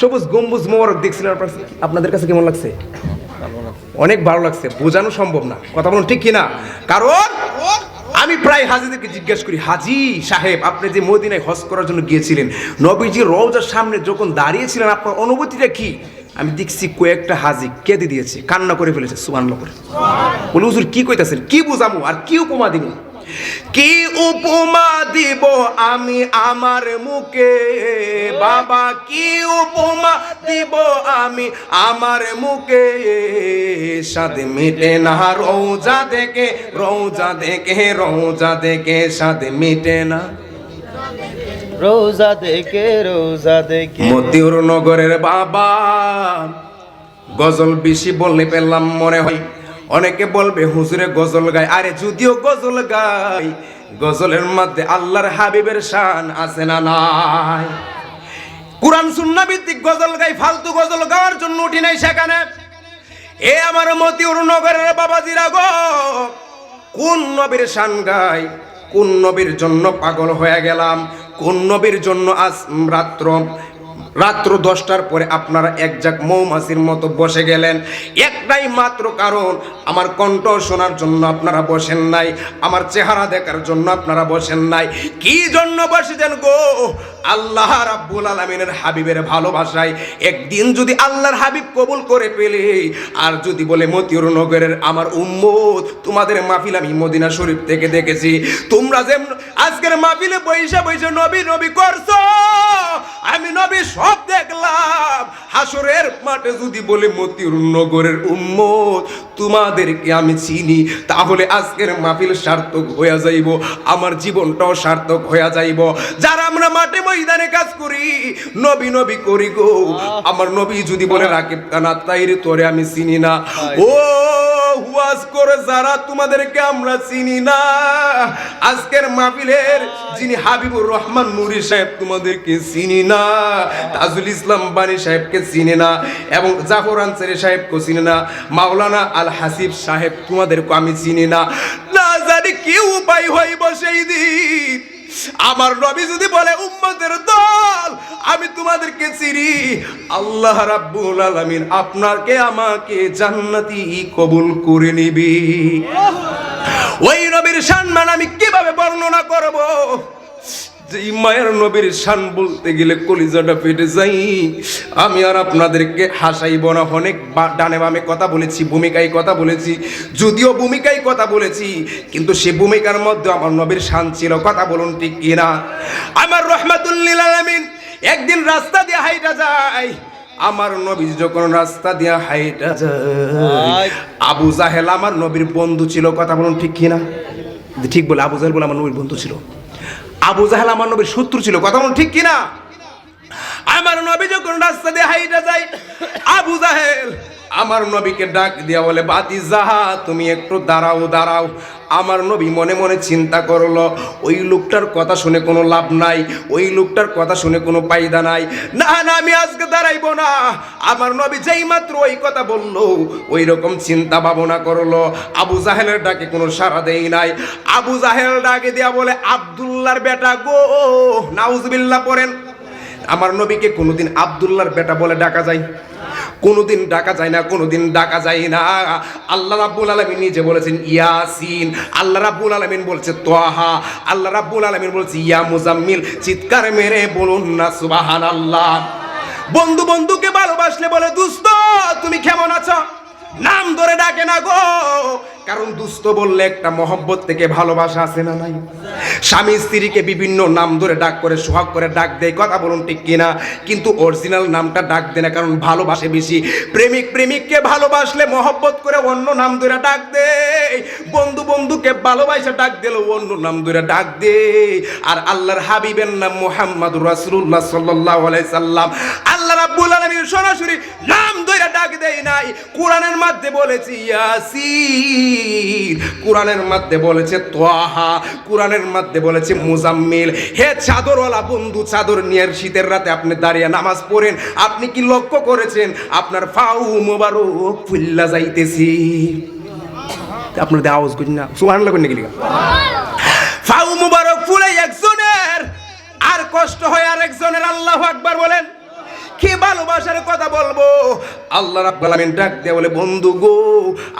সবুজ গম্বুজ মোবারক দেখছিলেন আপনাদের কাছে কেমন লাগছে? অনেক ভালো লাগছে, বোঝানো সম্ভব না। কথা বলুন, ঠিক কিনা? কারণ আমি প্রায় হাজিদেরকে জিজ্ঞেস করি, হাজি সাহেব, আপনি যে মদিনায় হজ করার জন্য গিয়েছিলেন, নবীজি রওজার সামনে যখন দাঁড়িয়েছিলেন, আপনার অনুভূতিটা কি? আমি দেখছি কয়েকটা হাজি কেঁদে দিয়েছে, কান্না করে ফেলেছে সুবান করে। বলে, হুজুর, কি কইতাছেন? কি বুঝামু? আর কি উপমা দিব কি উপমা দিব আমি আমার মুখে? বাবা কি উপমা দিব আমি আমার মুখে? সাদে মিটে না রৌজা দেখে রৌজা দেখে রৌজা দেখে সাদে মিটে না। রোজা দেখে রোজা দেখে। মতিউর নগরের বাবা গজল বেশি বললে পেলাম মনে হয়। অনেকে বলবে, হুজুরে গজল গায়। আরে যদিও গজল গাই গজলের মধ্যে আল্লাহর হাবিবের শান আছে না নাই? কোরআন, সুন্না ভিত্তিক গজল গাই ফালতু গজল গাওয়ার জন্য উঠি নাই সেখানে। এ আমার মতিউর নগরের বাবাজিরা গো, কোন নবীর শান গাই কোন নবীর জন্য পাগল হয়ে গেলাম? কোন নবীর জন্য আজ রাত্র রাত্র দশটার পরে আপনারা এক জাক মৌমাছির মতো বসে গেলেন। একটাই মাত্র কারণ, আমার কণ্ঠ শোনার জন্য আপনারা বসেন নাই, আমার চেহারা দেখার জন্য আপনারা বসেন নাই। কি জন্য বসেছেন গো? আল্লাহ রাব্বুল আলামিনের হাবিবের ভালোবাসায় একদিন যদি আল্লাহর হাবিব কবুল করে পেলে আর যদি বলে, মতিউর নগরের আমার উম্মত, তোমাদের মাহফিল আমি মদিনা শরীফ থেকে দেখেছি। তোমরা যে আজকের মাহফিলে বৈশা বৈশা নবী নবী করছ হাসরের মাঠে যদি বলে মতির নগরের উম্মত তোমাদেরকে আমি চিনি তাহলে আজকের মাহফিল সার্থক হইয়া যাইব আমার জীবনটাও সার্থক হইয়া যাইব। যারা আমরা মাঠে ময়দানে কাজ করি নবী নবী করি গো। আমার নবী যদি বলে রাকিব কানা তাইরে তোরে আমি চিনি না। ও হুয়াজ করে যারা তোমাদেরকে আমরা চিনি না। আজকের মাহফিলের যিনি হাবিবুর রহমান নুরি সাহেব তোমাদেরকে চিনি না, তাজুল ইসলাম বানী সাহেবকে চিনি না, এবং জাফর আনসারি সাহেবকে চিনি না, মাওলানা আল হাসিব সাহেব তোমাদেরকে আমি চিনি না। না জানি কি উপায় হইব সেই দিন। আমার নবী যদি বলে, উম্মতের দল আমি তোমাদেরকে চিনি। আল্লাহ রাব্বুল আলামিন আপনাকে, আমাকে জান্নাতি কবুল করে নিবি। ওই নবীর সম্মান আমি কীভাবে বর্ণনা করব? যে মায়ের নবীর শান বলতে গেলে কলিজাটা ফেটে যাই আমি আর আপনাদেরকে হাসাইব না, অনেক ডানে বামে কথা বলেছি, ভূমিকায় কথা বলেছি, যদিও ভূমিকায় কথা বলেছি, কিন্তু সে ভূমিকার মধ্যে আমার নবীর শান ছিল। কথা বলুন ঠিক কিনা? আমার রহমাতুল্লিল আলামিন একদিন রাস্তা দিয়ে হাইটা যায়। আমার নবী যখন রাস্তা দিয়ে হাইটা যায় আবু জাহেল আমার নবীর বন্ধু ছিল কথা বলুন ঠিক কিনা? ঠিক বলে আবু জাহেল বলে আমার নবীর বন্ধু ছিল। আবু জাহেল আমার নবীর শত্রু ছিল কথা বলুন ঠিক কিনা? আমার নবী যখন রাস্তা দিয়ে হাইটা যায় আবু জাহেল আমার নবীকে ডাক দিয়া বলে, বাতি যাহা, তুমি একটু দাঁড়াও দাঁড়াও। আমার নবী মনে মনে চিন্তা করল, ওই লোকটার কথা শুনে কোনো লাভ নাই, ওই লোকটার কথা শুনে কোনো পায়দা নাই। না না, আমি আজকে দাঁড়াইবো না। আমার নবী যেই মাত্র ওই কথা বলল, ওই রকম চিন্তা ভাবনা করল। আবু জাহেলের ডাকে কোনো সাড়া দেই নাই। আবু জাহেল ডাকে দিয়া বলে, আব্দুল্লাহর বেটা গো, নাউজবিল্লাহ পড়েন। আমার নবীকে কোনোদিন আব্দুল্লাহর বেটা বলে ডাকা যায়। কোনোদিন ডাকা যায় না, কোনোদিন ডাকা যায় না। আল্লাহ রাব্বুল আলামিন নিজে বলেছেন, ইয়াসিন। আল্লাহ রাব্বুল আলামিন বলছে তোহা আল্লাহ রাব্বুল আলামিন বলছে, ইয়া মুজাম্মিল। চিৎকার মেরে বলুন না সুবাহান আল্লাহ বন্ধু বন্ধুকে ভালোবাসলে বলে, দুস্ত, তুমি কেমন আছো? নাম ধরে ডাকে না গো। কারণ দুস্থ বললে একটা মহব্বত থেকে ভালোবাসা আছে না নাই? স্বামী স্ত্রীকে বিভিন্ন নাম ধরে ডাক করে, সোহাগ করে ডাক দেয়, কথা বলুন ঠিক কিনা? কিন্তু অরিজিনাল নামটা ডাক দেয় না, কারণ ভালোবাসে বেশি। প্রেমিক প্রেমিককে ভালোবাসলে মহব্বত করে অন্য নাম ধরে ডাক দেয়। বন্ধু বন্ধুকে ভালোবাসা ডাক দিল অন্য নাম ধরে ডাক দে আর আল্লাহর হাবিবের নাম মোহাম্মদ রাসূলুল্লাহ সাল্লাল্লাহু আলাইহি সাল্লাম। আল্লাহ রাব্বুল আলামিন সরাসরি নাম ধরে ডাক নাই। কোরআনের মধ্যে ইয়াসিন। কোরআনের মধ্যে বলেছে, তোয়াহা। কোরআনের মধ্যে বলেছে, মুজাম্মিল। হে চাদরওয়ালা বন্ধু, চাদর নিয়ে শীতের রাতে আপনি দাঁড়িয়ে নামাজ পড়েন। আপনি কি লক্ষ্য করেছেন? আপনার ফাউ মোবারক ফুল্লা যাইতেছি। আপনার আওয়াজ ফাউ মুবারক ফুলে একজনের, আর কষ্ট হয় আর একজনের আল্লাহ আকবার বলেন। কি ভালোবাসার কথা বলব? আল্লাহ রাব্বুল আলামিন ডাক দিয়ে বলে বন্ধু গো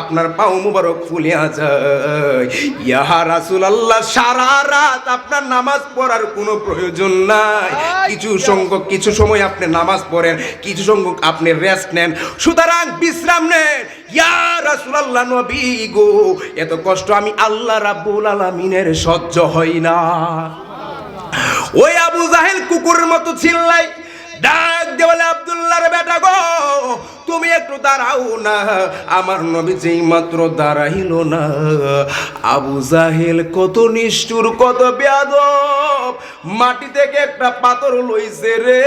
আপনার পাও মুবারক ফুলিয়া যায় ইয়া রাসূলুল্লাহ সারা রাত আপনার নামাজ পড়ার কোনো প্রয়োজন নাই। কিছু সংখ্যক কিছু সময় আপনি নামাজ পড়েন কিছু সংখ্যক আপনি রেস্ট নেন। সুতরাং বিশ্রাম নেন। ইয়া রাসূলুল্লাহ নবী গো এত কষ্ট আমি আল্লাহ রাব্বুল আলামিনের সহ্য হই না। ওই আবু জাহেল কুকুরের মতো চিল্লাই ডাক দেওয়ালে আব্দুল্লাহর বেটা গো তুমি একটু দাঁড়াও না। আমার নবী যেই মাত্র দাঁড়াইল না আবু জাহেল কত নিষ্ঠুর কত বেয়াদব। মাটি থেকে একটা পাথর লইছে রে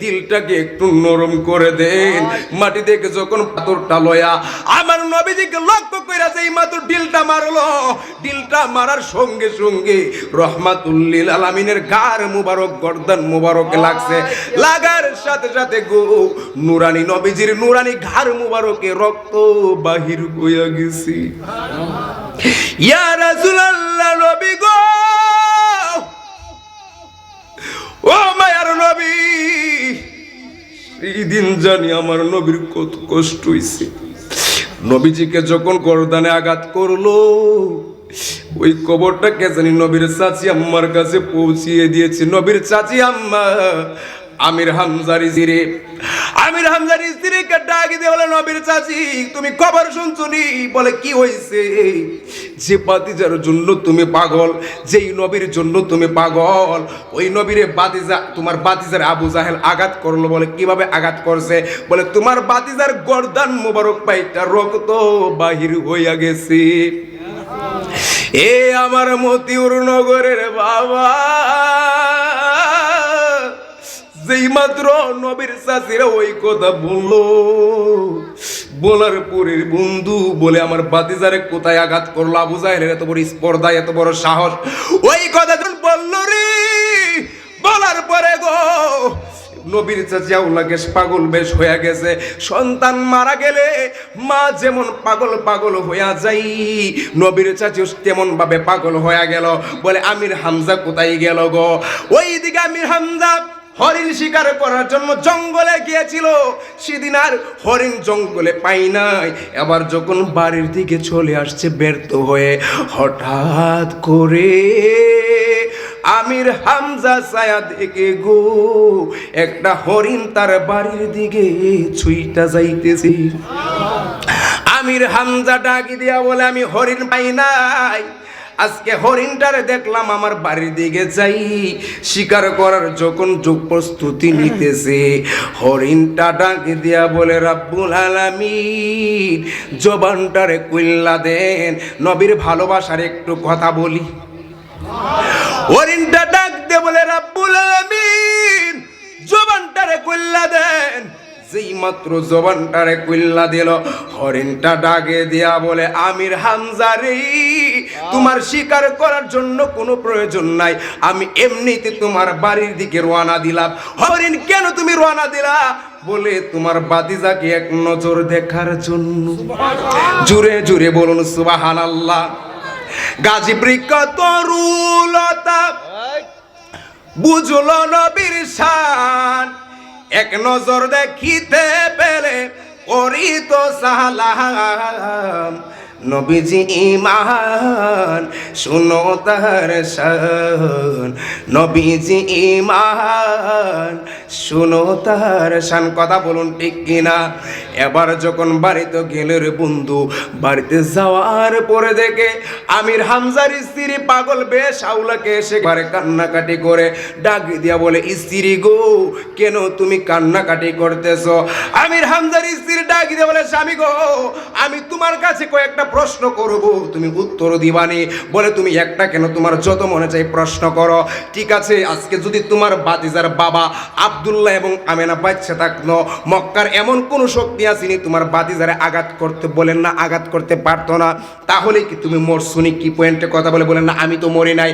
দিলটাকে একটু নরম করে দেন। মাটি থেকে যখন পাথরটা লয়া আমার নবীজিকে লক্ষ্য কইরা যেই মাত্র ডিলটা মারলো ডিলটা মারার সঙ্গে সঙ্গে রহমাতুল্লিল আলামিনের গার মুবারক গর্দান মুবারকে লাগছে। লাগার সাথে সাথে গো নুরানি নবীজির নুরানি ঘাড় মুবারকে রক্ত বাহির হইয়া গেছি। ইয়া রাসূলুল্লাহ নবী গো! ও মায়ার নবী! এই দিন জানি আমার নবীর কত কষ্ট হইছে। নবীজিকে যখন গরদানে আঘাত করল, ওই কবরটা কে জানি নবীর চাচি আম্মার কাছে পৌঁছিয়ে দিয়েছে। নবীর চাচি আম্মা আমির হামজার স্ত্রী আমির হামজার স্ত্রীকে ডাক দিয়ে বলে, নবীর চাচি, তুমি খবর শুনছুনি? বলে, কি হয়েছে যে বাতিজার জন্য তুমি পাগল, যেই নবীর জন্য তুমি পাগল, ওই নবীরে বাতিজা, তোমার বাতিজার আবু জাহেল আঘাত করল বলে কীভাবে আঘাত করছে? বলে, তোমার বাতিজার গর্দান মোবারক পাইটা রক্ত বাহির হইয়া গেছে। এ আমার মতিউর নগরের বাবা। যেই মাত্র নবীর চাষিরা ওই কথা বলল। বলার পরের বন্ধু বলে, আমার বাতিজারে কোথায় আঘাত করল? আবু জাহেলের এত বড় স্পর্ধা এত বড় সাহস। ওই কথা যখন বলল রে। বলার পরে গো, নবীর চাচিয়াও লাগে পাগল বেশ হয়ে গেছে। সন্তান মারা গেলে মা যেমন পাগল পাগল হইয়া যাই, নবীর চাচিও তেমন ভাবে পাগল হয়ে গেল। বলে, আমির হামজা কোথায় গেল গো? ওই দিকে আমির হামজা হরিণ শিকার করার জন্য জঙ্গলে গিয়েছিল। সেদিন আর হরিণ জঙ্গলে পাই নাই। এবার যখন বাড়ির দিকে চলে আসছে, ব্যর্থ হয়ে হঠাৎ করে আমির হামজা ছায়া দেখে গো, একটা হরিণ তার বাড়ির দিকে ছুইটা যাইতেছি। আমির হামজা ডাকি দিয়া বলে, আমি হরিণ পাই নাই। আজকে হরিণটারে দেখলাম আমার বাড়ির দিকে যাই। শিকার করার যখন যোগ প্রস্তুতি নিতেছে, হরিণটা ডাকি দিয়া বলে, রাব্বুল আলামিন, জবানটারে কুইল্লা দেন, নবীর ভালোবাসার একটু কথা বলি। হরিণটা ডাক দে বলে, রাব্বুল আলামিন, জবানটারে কইল্লা দেন। যেই মাত্র জবানটারে কইল্লা দিল, হরিণটা ডাকে দিয়া বলে, আমির হামজারি তোমার শিকার করার জন্য কোনো প্রয়োজন নাই। আমি এমনিতে তোমার বাড়ির দিকে রওনা দিলাম। হরিণ কেন তুমি রওনা দিলা? বলে তোমার বাদিজাকে এক নজর দেখার জন্য। জুড়ে জুড়ে বলুন সুবহানাল্লাহ। গাজী বৃক্ষ তরুলতা বুঝল নবীর শান। এক নজর দেখিতে পেলে করিত সালাম। নবীজি ইমান শুনো তার শান। নবীজি ইমান শুনো তার শান। কথা বলুন ঠিক কিনা? এবার যখন বাড়িতে গেলে রে বন্ধু, বাড়িতে যাওয়ার পরে দেখে আমির হামজার স্ত্রী পাগল বেশ আউলাকে এসে ঘরে কান্নাকাটি করে ডাক দিয়া বলে, স্ত্রী গো, কেন তুমি কান্নাকাটি করতেছ? আমির হামজার ডাক দিয়া বলে, স্বামী গো, আমি তোমার কাছে কয়েকটা প্রশ্ন করব। তুমি উত্তর দিবানি। বলে, তুমি একটা কেন? তোমার যত মনে চাই প্রশ্ন করো। ঠিক আছে, আজকে যদি তোমার বাতিজার বাবা আব্দুল্লাহ এবং আমেনা বাচ্চা থাকল, মক্কার এমন কোন শক্তি আসেনি তোমার বাতিজারে আঘাত করতে বলেন না, আঘাত করতে পারতো না। তাহলে কি তুমি মরছুনি কি পয়েন্টে কথা বলে বলেন না, আমি তো মরি নাই।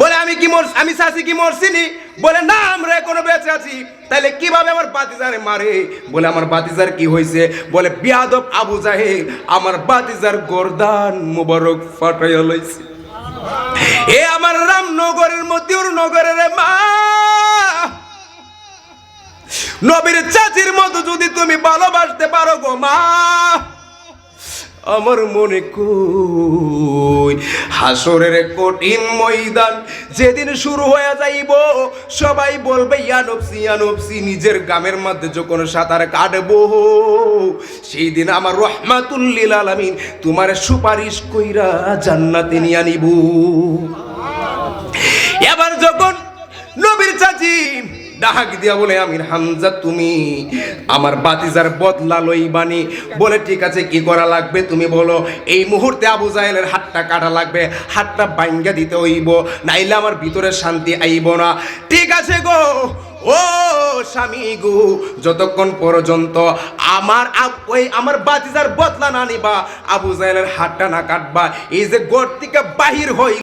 বলে, আমি কি মর, আমি চাষি কি মরছিনি বলে, না, আমরা এখনও বেঁচে আছি। তাহলে কীভাবে আমার বাতিজারে মারে? বলে, আমার বাতিজার কি হয়েছে বলে, বিয়াদব আবু জাহেল, আমার বাতিজার গর্দান মুবারক ফাটাইয়া লইছে। এ আমার রামনগরের মতিউর নগরের মা। নবীর চাচির মতো যদি তুমি ভালোবাসতে পারো গো মা। আমার মনে কই? হাসরের কঠিন ময়দান যেদিন শুরু হয়ে যাইব, সবাই বলবে ইয়ানবসি ইয়ানবসি নিজের গ্রামের মধ্যে যখন সাঁতার কাটবো সেই দিন আমার রহমাতুল্লিল আলামিন তোমার সুপারিশ কইরা জান্নাতে নিয়ে আনিব। এবার যখন নবীর চাচি ডাক দিয়া বলে, আমির হামজা, তুমি আমার বাতিজার বদলা লইবানি। বলে, ঠিক আছে, কি করা লাগবে? তুমি বলো, এই মুহূর্তে আবু জাহেলের হাতটা কাটা লাগবে, হাতটা বাইঙ্গা দিতে হইব, নাইলে আমার ভিতরে শান্তি আইব না। ঠিক আছে গো, ও স্বামী গো, যতক্ষণ পর্যন্ত আমার ওই আমার বাতিজার বদলা না নিবা, আবু জাহেলের হাতটা না কাটবা, এই যে গড় থেকে বাহির হই